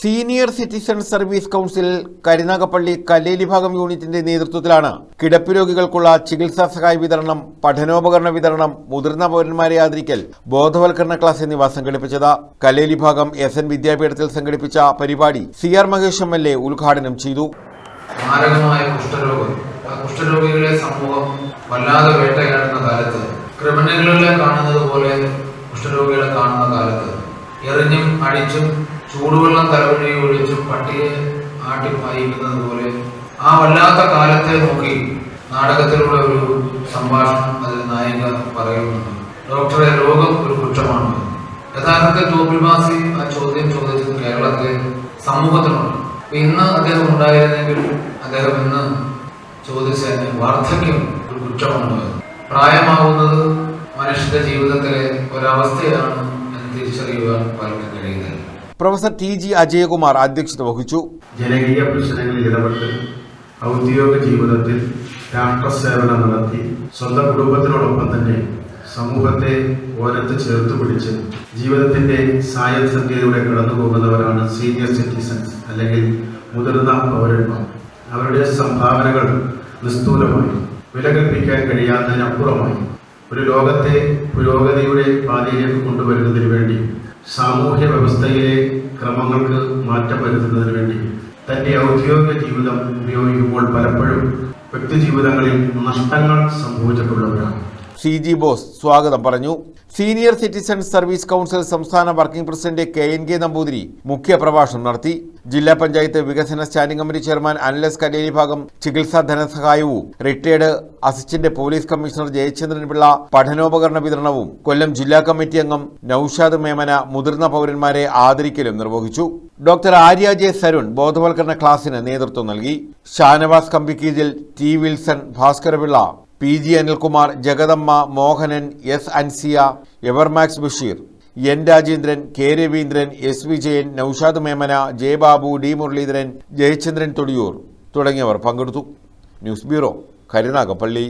Senior citizen service council Karunagappally Kalleli ഭാഗം യൂണിറ്റിന്റെ നേതൃത്വത്തിലാണ്. കിടപ്പ് രോഗികൾക്കുള്ള ചികിത്സാ സഹായ വിതരണം പഠനോപകരണ വിതരണം മുതിർന്ന പൗരന്മാരെ ആദരിക്കൽ ബോധവൽക്കരണ ക്ലാസ് എന്നിവ സംഘടിപ്പിച്ചത് കല്ലേലി ഭാഗം എസ് എൻ വിദ്യാപീഠത്തിൽ സംഘടിപ്പിച്ച പരിപാടി C R Mahesh M L A ഉദ്ഘാടനം ചെയ്തു. മാരകമായ കുഷ്ഠരോഗം. കുഷ്ഠരോഗികളെ സമൂഹം വല്ലാതെ വേട്ടയാടുന്ന കാലത്ത് ക്രിമിനലുകളെ കാണുന്നത് പോലെ കുഷ്ഠരോഗികളെ കാണുന്ന കാലത്ത് എറിഞ്ഞും അടിച്ചും ചൂടുവെള്ളം തലവഴി ഒഴിച്ച് പട്ടിയെ ആട്ടി പായിക്കുന്നത് പോലെ ആ വല്ലാത്ത കാലത്തെ നോക്കി നാടകത്തിലുള്ള ഒരു സംഭാഷണം അതിൽ നായിക പറയുന്നുണ്ട്. ഡോക്ടറെ രോഗം ഒരു കുറ്റമാണ് യഥാർത്ഥത്തിൽ തോപ്പിൽവാസി ആ ചോദ്യം ചോദിച്ചത് കേരളത്തിലെ സമൂഹത്തിനുണ്ട് ഇന്ന് അദ്ദേഹം ഉണ്ടായിരുന്നെങ്കിൽ അദ്ദേഹം ഇന്ന് ചോദിച്ചതിന് വാർദ്ധക്യം ഒരു കുറ്റമാണ് പ്രായമാവുന്നത് മനുഷ്യന്റെ ജീവിതത്തിലെ ഒരവസ്ഥയാണ് എന്ന് തിരിച്ചറിയുവാൻ പലർക്കും കഴിയുന്നില്ല പ്രൊഫസർ ടി ജി അജയകുമാർ അധ്യക്ഷത വഹിച്ചു. ജനകീയ പ്രശ്നങ്ങളിൽ ഇടപെട്ട് ഔദ്യോഗിക ജീവിതത്തിൽ രാഷ്ട്രസേവനം നടത്തി സ്വന്തം കുടുംബത്തിനോടൊപ്പം തന്നെ സമൂഹത്തെ ഓരത്ത് ചേർത്ത് പിടിച്ച് ജീവിതത്തിന്റെ സായസന്ധ്യയിലൂടെ കടന്നു പോകുന്നവരാണ് സീനിയർ സിറ്റിസൺസ് അല്ലെങ്കിൽ മുതിർന്ന പൗരന്മാർ. അവരുടെ സംഭാവനകൾ നിസ്തൂലമായി വില കൽപ്പിക്കാൻ കഴിയാത്തതിനപ്പുറമായി ഒരു ലോകത്തെ പുരോഗതിയുടെ പാതയിലേക്ക് കൊണ്ടുവരുന്നതിന് വേണ്ടി സാമൂഹ്യ വ്യവസ്ഥയിലെ ക്രമങ്ങൾക്ക് മാറ്റം വരുത്തുന്നതിന് വേണ്ടി തന്റെ ഔദ്യോഗിക ജീവിതം ഉപയോഗിക്കുമ്പോൾ പലപ്പോഴും വ്യക്തിജീവിതങ്ങളിൽ നഷ്ടങ്ങൾ സംഭവിച്ചിട്ടുള്ളവരാണ്. സി ജി ബോസ് സ്വാഗതം പറഞ്ഞു. സീനിയർ സിറ്റിസൺ സർവീസ് കൗൺസിൽ സംസ്ഥാന working president K N K Namboothiri മുഖ്യപ്രഭാഷണം നടത്തി. ജില്ലാ പഞ്ചായത്ത് വികസന standing committee chairman Anilas Kalleri ഭാഗം ചികിത്സാ ധനസഹായവും retired assistant police commissioner Jayachandran Pillai പഠനോപകരണ വിതരണവും കൊല്ലം ജില്ലാ കമ്മിറ്റി അംഗം നൌഷാദ് മേമന മുതിർന്ന പൗരന്മാരെ ആദരിക്കലും നിർവഹിച്ചു. ഡോക്ടർ ആര്യ ജെ സരുൺ ബോധവൽക്കരണ ക്ലാസിന് നേതൃത്വം നൽകി. Shanavas കമ്പിക്കീജിൽ T Wilson Bhaskarapillai P G Anilkumar Jagadamma Mohanan S Ansiya Evermax Basheer N Rajendran K Raveendran S Vijayan Noushad Memana Jayababu D Muraleedharan Jayachandran Thodiyoor തുടങ്ങിയവർ പങ്കെടുത്തു. News bureau Karunagappally.